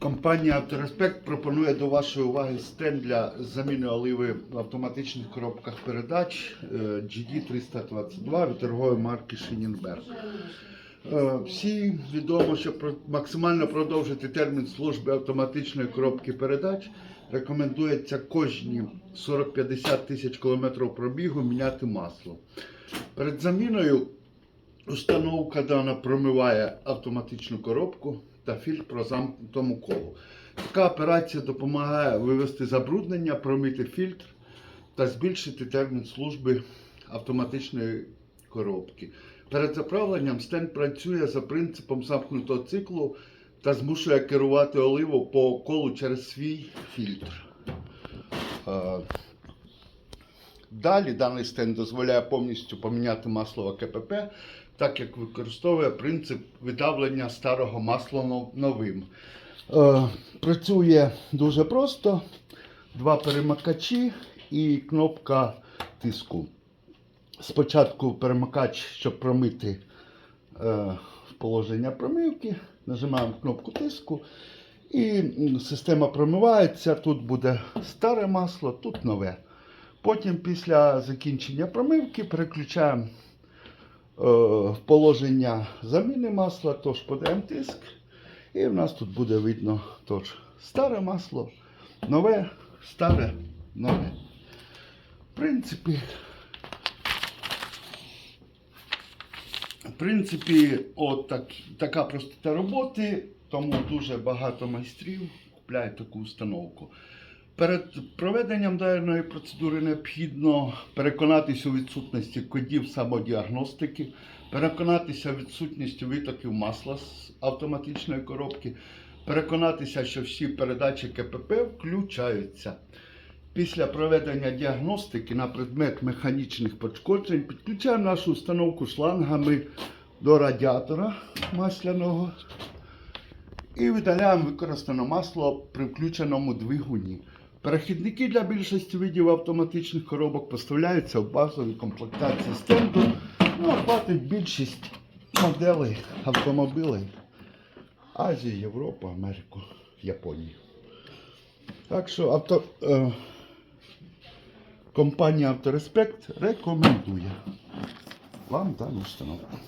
Компанія Автореспект пропонує до вашої уваги стенд для заміни оливи в автоматичних коробках передач е, GD322 від торгової марки Шинінберг. Е, Всі відомо, що максимально продовжити термін служби автоматичної коробки передач рекомендується кожні 40-50 тисяч кілометрів пробігу міняти масло. Перед заміною установка дана промиває автоматичну коробку та фільтр про замкнутому колу. Така операція допомагає вивести забруднення, промити фільтр та збільшити термін служби автоматичної коробки. Перед заправленням стенд працює за принципом замкнутого циклу та змушує керувати оливу по колу через свій фільтр. Е, Далі даний стенд дозволяє повністю поміняти масло в АКПП, так як використовує принцип видавлення старого масла новим. Е, працює дуже просто: два перемикачі і кнопка тиску. Спочатку перемикач, щоб промити е, положення промивки, нажимаємо кнопку тиску. І система промивається. Тут буде старе масло, тут нове. Потім після закінчення промивки переключаємо положення заміни масла, тож подаємо тиск. І в нас тут буде видно тож старе масло, нове, старе, нове. В принципі, в принципі, от так, така простота роботи, тому дуже багато майстрів купляють таку установку. Перед проведенням даної процедури необхідно переконатися у відсутності кодів самодіагностики, переконатися у відсутності витоків масла з автоматичної коробки, переконатися, що всі передачі КПП включаються. Після проведення діагностики на предмет механічних пошкоджень підключаємо нашу установку шлангами до радіатора масляного і видаляємо використане масло при включеному двигуні. Перехідники для більшості видів автоматичних коробок поставляються в базовій комплектації стенду. Ну, хватить більшість моделей автомобілей Азії, Європи, Америку, Японії. Так що авто, е, компанія Автореспект рекомендує вам дану установку.